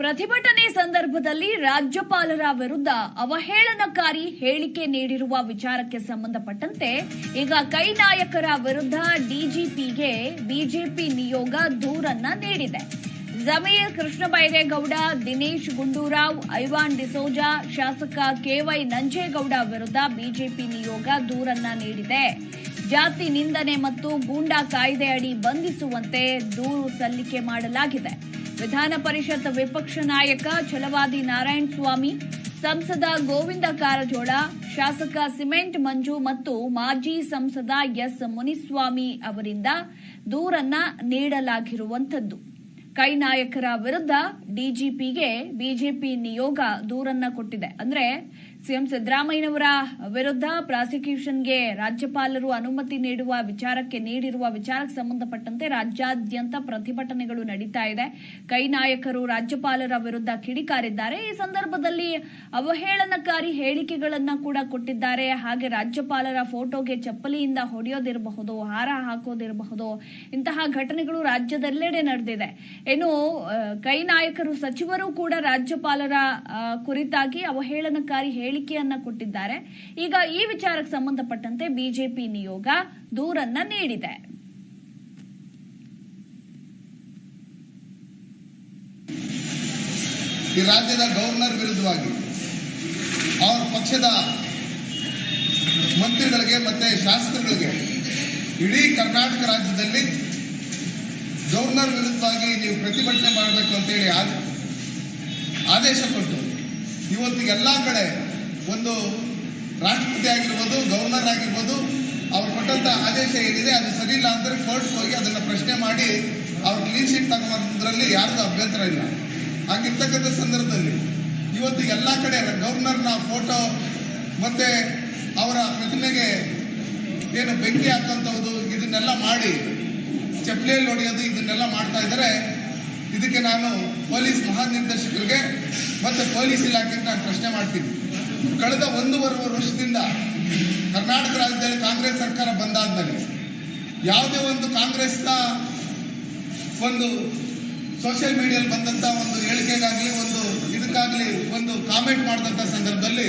ಪ್ರತಿಭಟನೆ ಸಂದರ್ಭದಲ್ಲಿ ರಾಜ್ಯಪಾಲರ ವಿರುದ್ಧ ಅವಹೇಳನಕಾರಿ ಹೇಳಿಕೆ ನೀಡಿರುವ ವಿಚಾರಕ್ಕೆ ಸಂಬಂಧಪಟ್ಟಂತೆ ಈಗ ಕೈ ನಾಯಕರ ವಿರುದ್ಧ ಡಿಜಿಪಿಗೆ ಬಿಜೆಪಿ ನಿಯೋಗ ದೂರನ್ನ ನೀಡಿದೆ. ಜಮೀರ್ ಕೃಷ್ಣ ಬೈರೇಗೌಡ ದಿನೇಶ್ ಗುಂಡೂರಾವ್, ಐವಾನ್ ಡಿಸೋಜಾ, ಶಾಸಕ ಕೆವೈ ನಂಜೇಗೌಡ ವಿರುದ್ಧ ಬಿಜೆಪಿ ನಿಯೋಗ ದೂರನ್ನ ನೀಡಿದೆ. ಜಾತಿ ನಿಂದನೆ ಮತ್ತು ಗೂಂಡಾ ಕಾಯ್ದೆ ಅಡಿ ಬಂಧಿಸುವಂತೆ ದೂರು ಸಲ್ಲಿಕೆ ಮಾಡಲಾಗಿದೆ. ವಿಧಾನ ಪರಿಷತ್ ವಿಪಕ್ಷ ನಾಯಕ ಛಲವಾದಿ ನಾರಾಯಣ ಸ್ವಾಮಿ, ಸಂಸದ ಗೋವಿಂದ ಕಾರಜೋಳ, ಶಾಸಕ ಸಿಮೆಂಟ್ ಮಂಜು ಮತ್ತು ಮಾಜಿ ಸಂಸದ ಎಸ್ ಮುನಿಸ್ವಾಮಿ ಅವರಿಂದ ದೂರನ್ನ ನೀಡಲಾಗಿರುವಂಥದ್ದು. ಕೈ ನಾಯಕರ ವಿರುದ್ಧ ಡಿಜಿಪಿಗೆ ಬಿಜೆಪಿ ನಿಯೋಗ ದೂರನ್ನ ಕೊಟ್ಟಿದೆ. ಅಂದ್ರೆ ಸಿಎಂ ಸಿದ್ದರಾಮಯ್ಯನವರ ವಿರುದ್ಧ ಪ್ರಾಸಿಕ್ಯೂಷನ್ಗೆ ರಾಜ್ಯಪಾಲರು ಅನುಮತಿ ನೀಡುವ ವಿಚಾರಕ್ಕೆ ನೀಡಿರುವ ವಿಚಾರಕ್ಕೆ ಸಂಬಂಧಪಟ್ಟಂತೆ ರಾಜ್ಯಾದ್ಯಂತ ಪ್ರತಿಭಟನೆಗಳು ನಡೀತಾ ಇದೆ. ಕೈ ನಾಯಕರು ರಾಜ್ಯಪಾಲರ ವಿರುದ್ಧ ಕಿಡಿಕಾರಿದ್ದಾರೆ. ಈ ಸಂದರ್ಭದಲ್ಲಿ ಅವಹೇಳನಕಾರಿ ಹೇಳಿಕೆಗಳನ್ನ ಕೂಡ ಕೊಟ್ಟಿದ್ದಾರೆ. ಹಾಗೆ ರಾಜ್ಯಪಾಲರ ಫೋಟೋಗೆ ಚಪ್ಪಲಿಯಿಂದ ಹೊಡೆಯೋದಿರಬಹುದು ಹಾರ ಹಾಕೋದಿರಬಹುದು ಇಂತಹ ಘಟನೆಗಳು ರಾಜ್ಯದೆಲ್ಲೆಡೆ ನಡೆದಿದೆ. ಆ, ಕೈ ನಾಯಕರು ಸಚಿವರು ಕೂಡ ರಾಜ್ಯಪಾಲರ ಕುರಿತಾಗಿ ಅವಹೇಳನಕಾರಿ ಹೇಳಿಕೆಯನ್ನ ಕೊಟ್ಟಿದ್ದಾರೆ. ಈಗ ಈ ವಿಚಾರಕ್ಕೆ ಸಂಬಂಧಪಟ್ಟಂತೆ ಬಿಜೆಪಿ ನಿಯೋಗ ದೂರನ್ನ ನೀಡಿದೆ. ಈ ರಾಜ್ಯದ ಗವರ್ನರ್ ವಿರುದ್ಧವಾಗಿ ಅವರ ಪಕ್ಷದ ಮಂತ್ರಿಗಳಿಗೆ ಮತ್ತೆ ಶಾಸಕರುಗಳಿಗೆ ಇಡೀ ಕರ್ನಾಟಕ ರಾಜ್ಯದಲ್ಲಿ ಗವರ್ನರ್ ವಿರುದ್ಧವಾಗಿ ನೀವು ಪ್ರತಿಭಟನೆ ಮಾಡಬೇಕು ಅಂತೇಳಿ ಆದೇಶ ಕೊಟ್ಟು ಇವತ್ತು ಎಲ್ಲ ಕಡೆ ಒಂದು ರಾಷ್ಟ್ರಪತಿ ಆಗಿರ್ಬೋದು ಗವರ್ನರ್ ಆಗಿರ್ಬೋದು, ಅವ್ರು ಕೊಟ್ಟಂತ ಆದೇಶ ಏನಿದೆ ಅದು ಸರಿ ಇಲ್ಲ ಅಂದ್ರೆ ಕೋರ್ಟ್ಗೆ ಹೋಗಿ ಅದನ್ನ ಪ್ರಶ್ನೆ ಮಾಡಿ ಅವ್ರ ಕ್ಲೀನ್ ಶೀಟ್ ತಗೊಂಡ್ರಲ್ಲಿ ಯಾರ್ದು ಅಭ್ಯಂತರ ಇಲ್ಲ. ಹಾಗಿರ್ತಕ್ಕಂಥ ಸಂದರ್ಭದಲ್ಲಿ ಇವತ್ತು ಎಲ್ಲ ಕಡೆ ಗವರ್ನರ್ನ ಫೋಟೋ ಮತ್ತೆ ಅವರ ಪ್ರತಿಮೆಗೆ ಏನು ಬೆಂಕಿ ಹಾಕುವಂಥದ್ದು ಇದನ್ನೆಲ್ಲ ಮಾಡಿ ಚಪ್ಪಲಿಯಲ್ಲಿ ಹೊಡೆಯೋದು, ಇದನ್ನೆಲ್ಲ ಮಾಡ್ತಾ ಇದ್ದಾರೆ. ಇದಕ್ಕೆ ನಾನು ಪೊಲೀಸ್ ಮಹಾನಿರ್ದೇಶಕರಿಗೆ ಮತ್ತೆ ಪೊಲೀಸ್ ಇಲಾಖೆಗೆ ನಾನು ಪ್ರಶ್ನೆ ಮಾಡ್ತೀನಿ. ಕಳೆದ ಒಂದೂವರೆ ವರ್ಷದಿಂದ ಕರ್ನಾಟಕ ರಾಜ್ಯದಲ್ಲಿ ಕಾಂಗ್ರೆಸ್ ಸರ್ಕಾರ ಬಂದಾದ ಮೇಲೆ ಯಾವುದೇ ಒಂದು ಕಾಂಗ್ರೆಸ್ನ ಒಂದು ಸೋಷಿಯಲ್ ಮೀಡಿಯಲ್ಲಿ ಬಂದಂತ ಒಂದು ಹೇಳಿಕೆಗಾಗಲಿ, ಒಂದು ಇದಕ್ಕಾಗಲಿ, ಒಂದು ಕಾಮೆಂಟ್ ಮಾಡಿದಂತ ಸಂದರ್ಭದಲ್ಲಿ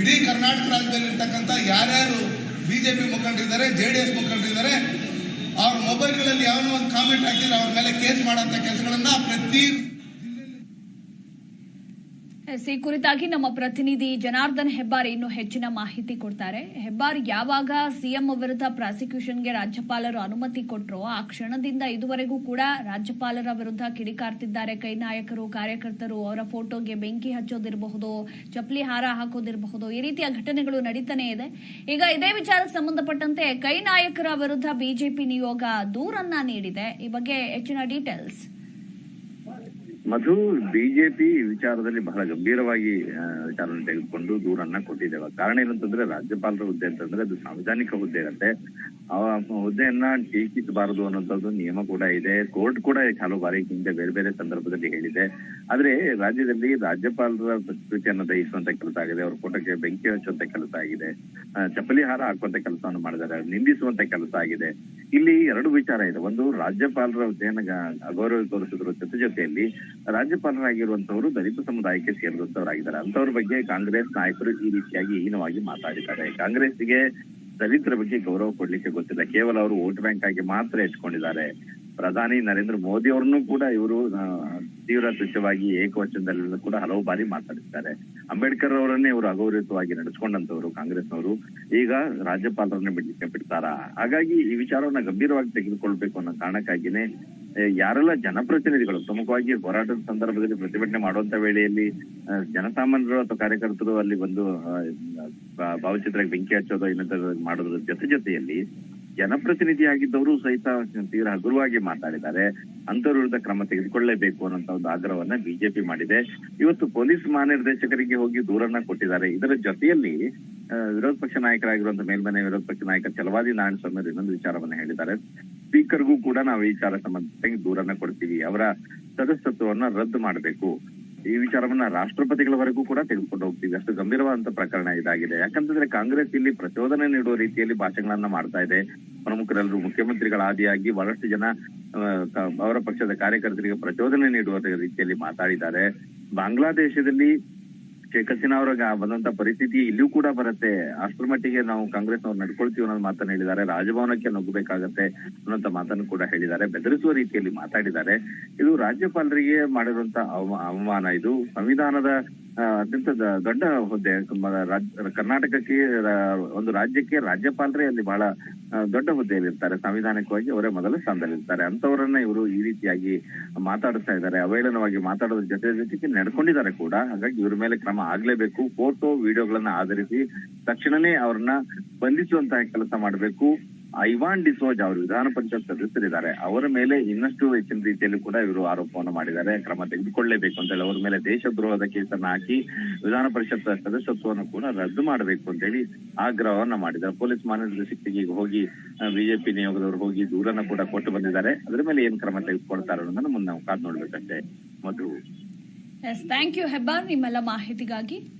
ಇಡೀ ಕರ್ನಾಟಕ ರಾಜ್ಯದಲ್ಲಿ ಇರ್ತಕ್ಕಂಥ ಯಾರ್ಯಾರು ಬಿಜೆಪಿ ಮುಖಂಡರಿದ್ದಾರೆ ಜೆ ಡಿ ಎಸ್ ಮುಖಂಡರಿದ್ದಾರೆ, ಅವ್ರ ಮೊಬೈಲ್ಗಳಲ್ಲಿ ಯಾವನೋ ಒಂದು ಕಾಮೆಂಟ್ ಹಾಕಿದ್ರೆ ಅವ್ರ ಮೇಲೆ ಕೇಸ್ ಮಾಡೋಂಥ ಕೆಲಸಗಳನ್ನು ಪ್ರತಿ ಈ ಕುರಿತಾಗಿ ನಮ್ಮ ಪ್ರತಿನಿಧಿ ಜನಾರ್ದನ್ ಹೆಬ್ಬಾರ್ ಇನ್ನು ಹೆಚ್ಚಿನ ಮಾಹಿತಿ ಕೊಡ್ತಾರೆ. ಹೆಬ್ಬಾರ್ ಯಾವಾಗ ಸಿಎಂ ವಿರುದ್ಧ ಪ್ರಾಸಿಕ್ಯೂಷನ್ಗೆ ರಾಜ್ಯಪಾಲರು ಅನುಮತಿ ಕೊಟ್ಟರು ಆ ಕ್ಷಣದಿಂದ ಇದುವರೆಗೂ ಕೂಡ ರಾಜ್ಯಪಾಲರ ವಿರುದ್ಧ ಕಿಡಿಕಾರ್ತಿದ್ದಾರೆ. ಕೈ ನಾಯಕರು, ಕಾರ್ಯಕರ್ತರು ಅವರ ಫೋಟೋಗೆ ಬೆಂಕಿ ಹಚ್ಚೋದಿರಬಹುದು, ಚಪ್ಪಲಿ ಹಾರ ಹಾಕೋದಿರಬಹುದು. ಈ ರೀತಿಯ ಘಟನೆಗಳು ನಡೀತಾನೆ ಇದೆ. ಈಗ ಇದೇ ವಿಚಾರಕ್ಕೆ ಸಂಬಂಧಪಟ್ಟಂತೆ ಕೈ ನಾಯಕರ ವಿರುದ್ಧ ಬಿಜೆಪಿ ನಿಯೋಗ ದೂರನ್ನ ನೀಡಿದೆ. ಈ ಬಗ್ಗೆ ಹೆಚ್ಚಿನ ಡೀಟೇಲ್ಸ್ ಮಧು, ಬಿಜೆಪಿ ವಿಚಾರದಲ್ಲಿ ಬಹಳ ಗಂಭೀರವಾಗಿ ವಿಚಾರವನ್ನು ತೆಗೆದುಕೊಂಡು ದೂರನ್ನ ಕೊಟ್ಟಿದ್ದೇವೆ. ಕಾರಣ ಏನಂತಂದ್ರೆ, ರಾಜ್ಯಪಾಲರ ಹುದ್ದೆ ಅಂತಂದ್ರೆ ಅದು ಸಾಂವಿಧಾನಿಕ ಹುದ್ದೆ ಇರುತ್ತೆ ಹುದ್ದೆಯನ್ನ ಟೀಕಿಸಬಾರದು ಅನ್ನೋಂಥದ್ದು ನಿಯಮ ಕೂಡ ಇದೆ. ಕೋರ್ಟ್ ಕೂಡ ಹಲವು ಬಾರಿ ಹಿಂದೆ ಬೇರೆ ಬೇರೆ ಸಂದರ್ಭದಲ್ಲಿ ಹೇಳಿದೆ. ಆದ್ರೆ ರಾಜ್ಯದಲ್ಲಿ ರಾಜ್ಯಪಾಲರ ಪ್ರಕೃತಿಯನ್ನು ದಹಿಸುವಂತ ಕೆಲಸ ಆಗಿದೆ. ಅವ್ರ ಫೋಟೋಕ್ಕೆ ಬೆಂಕಿ ಹಚ್ಚುವಂತ ಕೆಲಸ ಆಗಿದೆ. ಚಪ್ಪಲಿ ಹಾರ ಹಾಕುವಂತ ಕೆಲಸವನ್ನು ಮಾಡಿದ್ದಾರೆ. ನಿಂದಿಸುವಂತ ಕೆಲಸ ಆಗಿದೆ. ಇಲ್ಲಿ ಎರಡು ವಿಚಾರ ಇದೆ. ಒಂದು, ರಾಜ್ಯಪಾಲರ ಹುದ್ದೆಯನ್ನ ಅಗೌರವ ತೋರಿಸಿದ್ರ ಜೊತೆ ಜೊತೆಯಲ್ಲಿ ರಾಜ್ಯಪಾಲರಾಗಿರುವಂತವರು ದಲಿತ ಸಮುದಾಯಕ್ಕೆ ಸೇರಿದಂತವರಾಗಿದ್ದಾರೆ ಅಂತವ್ರ ಬಗ್ಗೆ ಕಾಂಗ್ರೆಸ್ ನಾಯಕರು ಈ ರೀತಿಯಾಗಿ ಹೀನವಾಗಿ ಮಾತಾಡಿದ್ದಾರೆ. ಕಾಂಗ್ರೆಸ್ಗೆ ದಲಿತರ ಬಗ್ಗೆ ಗೌರವ ಕೊಡ್ಲಿಕ್ಕೆ ಗೊತ್ತಿಲ್ಲ. ಕೇವಲ ಅವರು ವೋಟ್ ಬ್ಯಾಂಕ್ ಆಗಿ ಮಾತ್ರ ಇಟ್ಕೊಂಡಿದ್ದಾರೆ ಪ್ರಧಾನಿ ನರೇಂದ್ರ ಮೋದಿ ಅವರನ್ನು ಕೂಡ ಇವರು ತೀವ್ರ ತುಚ್ಛವಾಗಿ ಏಕವಚನದಲ್ಲಿ ಕೂಡ ಹಲವು ಬಾರಿ ಮಾತಾಡಿದ್ದಾರೆ. ಅಂಬೇಡ್ಕರ್ ಅವರನ್ನೇ ಇವರು ಅಗೌರವಿತವಾಗಿ ನಡೆಸ್ಕೊಂಡಂತವರು ಕಾಂಗ್ರೆಸ್ನವರು. ಈಗ ರಾಜ್ಯಪಾಲರನ್ನ ಬಿಡ್ಲಿಕ್ಕೆ ಬಿಡ್ತಾರಾ? ಹಾಗಾಗಿ ಈ ವಿಚಾರವನ್ನ ಗಂಭೀರವಾಗಿ ತೆಗೆದುಕೊಳ್ಬೇಕು ಅನ್ನೋ ಕಾರಣಕ್ಕಾಗಿನೇ ಯಾರೆಲ್ಲ ಜನಪ್ರತಿನಿಧಿಗಳು ಪ್ರಮುಖವಾಗಿ ಹೋರಾಟದ ಸಂದರ್ಭದಲ್ಲಿ ಪ್ರತಿಭಟನೆ ಮಾಡುವಂತ ವೇಳೆಯಲ್ಲಿ ಜನಸಾಮಾನ್ಯರು ಅಥವಾ ಕಾರ್ಯಕರ್ತರು ಅಲ್ಲಿ ಬಂದು ಭಾವಚಿತ್ರಕ್ಕೆ ಬೆಂಕಿ ಹಚ್ಚೋದು ಇನ್ನೊಂದು ಮಾಡೋದ್ರ ಜೊತೆ ಜೊತೆಯಲ್ಲಿ ಜನಪ್ರತಿನಿಧಿಯಾಗಿದ್ದವರು ಸಹಿತ ತೀವ್ರ ಹಗುರವಾಗಿ ಮಾತಾಡಿದ್ದಾರೆ. ಅಂತವ್ರ ವಿರುದ್ಧ ಕ್ರಮ ತೆಗೆದುಕೊಳ್ಳಲೇಬೇಕು ಅನ್ನೋ ಒಂದು ಆಗ್ರಹವನ್ನ ಬಿಜೆಪಿ ಮಾಡಿದೆ. ಇವತ್ತು ಪೊಲೀಸ್ ಮಹಾನಿರ್ದೇಶಕರಿಗೆ ಹೋಗಿ ದೂರನ್ನ ಕೊಟ್ಟಿದ್ದಾರೆ. ಇದರ ಜೊತೆಯಲ್ಲಿ ವಿರೋಧ ಪಕ್ಷ ನಾಯಕರಾಗಿರುವಂತಹ ಮೇಲ್ಮನೆ ವಿರೋಧ ಪಕ್ಷ ನಾಯಕ ಚಲವಾದಿ ನಾರಾಯಣ ಸ್ವಾಮಿ ಅವರು ಇನ್ನೊಂದು ವಿಚಾರವನ್ನ ಹೇಳಿದ್ದಾರೆ. ಸ್ಪೀಕರ್ಗೂ ಕೂಡ ನಾವು ಈ ವಿಚಾರ ಸಂಬಂಧಿಸಿದಂಗೆ ದೂರನ್ನ ಕೊಡ್ತೀವಿ. ಅವರ ಸದಸ್ಯತ್ವವನ್ನ ರದ್ದು ಮಾಡಬೇಕು. ಈ ವಿಚಾರವನ್ನ ರಾಷ್ಟ್ರಪತಿಗಳವರೆಗೂ ಕೂಡ ತೆಗೆದುಕೊಂಡು ಹೋಗ್ತೀವಿ. ಅಷ್ಟು ಗಂಭೀರವಾದಂತ ಪ್ರಕರಣ ಇದಾಗಿದೆ. ಯಾಕಂತಂದ್ರೆ ಕಾಂಗ್ರೆಸ್ ಇಲ್ಲಿ ಪ್ರಚೋದನೆ ನೀಡುವ ರೀತಿಯಲ್ಲಿ ಭಾಷಣಗಳನ್ನ ಮಾಡ್ತಾ ಇದೆ. ಪ್ರಮುಖರೆಲ್ಲರೂ ಮುಖ್ಯಮಂತ್ರಿಗಳ ಆದಿಯಾಗಿ ಬಹಳಷ್ಟು ಜನ ಅವರ ಪಕ್ಷದ ಕಾರ್ಯಕರ್ತರಿಗೆ ಪ್ರಚೋದನೆ ನೀಡುವ ರೀತಿಯಲ್ಲಿ ಮಾತಾಡಿದ್ದಾರೆ. ಬಾಂಗ್ಲಾದೇಶದಲ್ಲಿ ಶೇಖ್ ಹಸೀನಾ ಅವ್ರಿಗೆ ಬಂದಂತ ಪರಿಸ್ಥಿತಿ ಇಲ್ಲಿಯೂ ಕೂಡ ಬರುತ್ತೆ. ಅಷ್ಟರ ಮಟ್ಟಿಗೆ ನಾವು ಕಾಂಗ್ರೆಸ್ ಅವ್ರು ನಡ್ಕೊಳ್ತೀವಿ ಅನ್ನೋ ಮಾತನ್ನ ಹೇಳಿದ್ದಾರೆ. ರಾಜಭವನಕ್ಕೆ ನುಗ್ಗಬೇಕಾಗತ್ತೆ ಅನ್ನೋಂತ ಮಾತನ್ನು ಕೂಡ ಹೇಳಿದ್ದಾರೆ. ಬೆದರಿಸುವ ರೀತಿಯಲ್ಲಿ ಮಾತಾಡಿದ್ದಾರೆ. ಇದು ರಾಜ್ಯಪಾಲರಿಗೆ ಮಾಡಿರುವಂತ ಅವಮ- ಅವಮಾನ. ಇದು ಸಂವಿಧಾನದ ಅತ್ಯಂತ ದೊಡ್ಡ ಹುದ್ದೆ. ಕರ್ನಾಟಕಕ್ಕೆ ಒಂದು ರಾಜ್ಯಕ್ಕೆ ರಾಜ್ಯಪಾಲರೇ ಅಲ್ಲಿ ಬಹಳ ದೊಡ್ಡ ಹುದ್ದೆಯಲ್ಲಿರ್ತಾರೆ. ಸಂವಿಧಾನಿಕವಾಗಿ ಅವರೇ ಮೊದಲ ಸ್ಥಾನದಲ್ಲಿರ್ತಾರೆ. ಅಂತವರನ್ನ ಇವರು ಈ ರೀತಿಯಾಗಿ ಮಾತಾಡಿಸ್ತಾ ಇದ್ದಾರೆ. ಅವೇಳನವಾಗಿ ಮಾತಾಡೋದ್ರ ಜೊತೆ ಜೊತೆಗೆ ನಡ್ಕೊಂಡಿದ್ದಾರೆ ಕೂಡ. ಹಾಗಾಗಿ ಇವ್ರ ಮೇಲೆ ಕ್ರಮ ಆಗ್ಲೇಬೇಕು. ಫೋಟೋ, ವಿಡಿಯೋಗಳನ್ನ ಆಧರಿಸಿ ತಕ್ಷಣನೇ ಅವ್ರನ್ನ ಬಂಧಿಸುವಂತಹ ಕೆಲಸ ಮಾಡಬೇಕು. ಐವಾನ್ ಡಿಸೋಜ್ ಅವರು ವಿಧಾನ ಪರಿಷತ್ ಸದಸ್ಯರಿದ್ದಾರೆ. ಅವರ ಮೇಲೆ ಇನ್ನಷ್ಟು ಹೆಚ್ಚಿನ ರೀತಿಯಲ್ಲಿ ಕೂಡ ಇವರು ಆರೋಪವನ್ನು ಮಾಡಿದ್ದಾರೆ. ಕ್ರಮ ತೆಗೆದುಕೊಳ್ಳೇಬೇಕು ಅಂತ ಹೇಳಿ ಅವರ ಮೇಲೆ ದೇಶದ್ರೋಹದ ಕೇಸನ್ನು ಹಾಕಿ ವಿಧಾನ ಪರಿಷತ್ ಸದಸ್ಯತ್ವವನ್ನು ಕೂಡ ರದ್ದು ಮಾಡಬೇಕು ಅಂತ ಹೇಳಿ ಆಗ್ರಹವನ್ನ ಮಾಡಿದ್ದಾರೆ. ಪೊಲೀಸ್ ಮಹಾನಿರ್ದೇಶಕಿಗೆ ಈಗ ಹೋಗಿ ಬಿಜೆಪಿ ನಿಯೋಗದವರು ಹೋಗಿ ದೂರನ್ನ ಕೂಡ ಕೊಟ್ಟು ಬಂದಿದ್ದಾರೆ. ಅದ್ರ ಮೇಲೆ ಏನ್ ಕ್ರಮ ತೆಗೆದುಕೊಳ್ತಾರೆ ಅನ್ನೋದನ್ನ ಮುಂದೆ ನಾವು ಕಾದ್ ನೋಡ್ಬೇಕಷ್ಟೇ. ಮಧು. ಥ್ಯಾಂಕ್ ಯು ಹೆಬ್ಬಾರ್, ನಿಮ್ಮೆಲ್ಲ ಮಾಹಿತಿಗಾಗಿ.